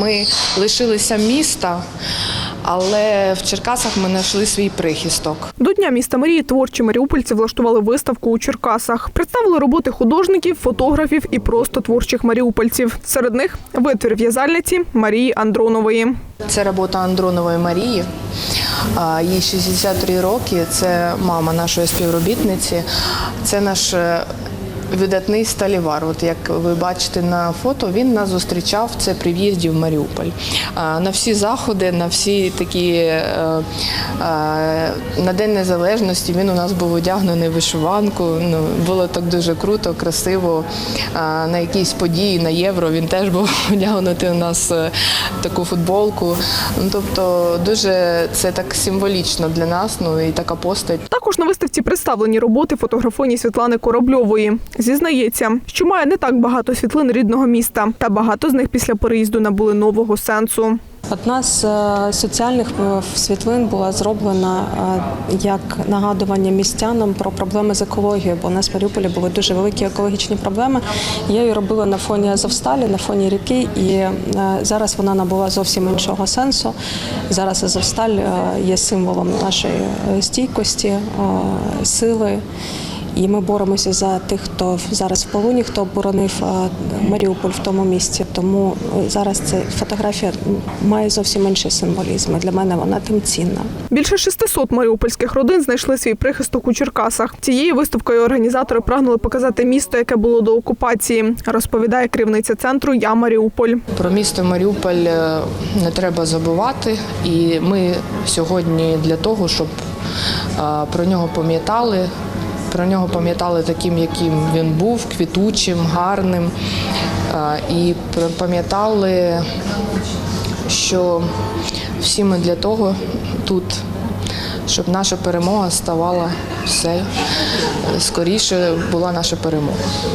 Ми лишилися міста, але в Черкасах ми знайшли свій прихисток. До Дня міста Марії творчі маріупольці влаштували виставку у Черкасах. Представили роботи художників, фотографів і просто творчих маріупольців. Серед них витвір в'язальниці Марії Андронової. Це робота Андронової Марії. Їй 63 роки. Це мама нашої співробітниці. Це наш е, видатний сталівар. От як ви бачите на фото, він нас зустрічав це при в'їзді в Маріуполь. А, На всі заходи, на всі такі е, е, на День Незалежності він у нас був одягнений в вишиванку. Ну, було так дуже круто, красиво. На якісь події на євро він теж був одягнутий у нас е, таку футболку. Ну, тобто дуже це так символічно для нас. Ну і така постать. Також на виставці представлені роботи фотографині Світлани Корабльової. Зізнається, що має не так багато світлин рідного міста, та багато з них після переїзду набули нового сенсу. Одна з е, соціальних е, світлин була зроблена е, як нагадування містянам про проблеми з екологією, бо у нас в Маріуполі були дуже великі екологічні проблеми. Я її робила на фоні Азовсталі, на фоні ріки, і зараз вона набула зовсім іншого сенсу. Зараз Азовсталь є символом нашої стійкості, сили. І ми боремося за тих, хто зараз в полоні, хто оборонив Маріуполь в тому місці. Тому е, зараз ця фотографія має зовсім інший символізм. Для мене вона тим цінна. Більше 600 маріупольських родин знайшли свій прихисток у Черкасах. Цією виставкою організатори прагнули показати місто, яке було до окупації, розповідає керівниця центру Я Маріуполь. Про місто Маріуполь е, не треба забувати, і ми сьогодні для того, щоб е, про нього пам'ятали. Про нього пам'ятали таким, яким він був, квітучим, гарним. І пам'ятали, що всі ми для того тут, щоб наша перемога ставала все скоріше була наша перемога.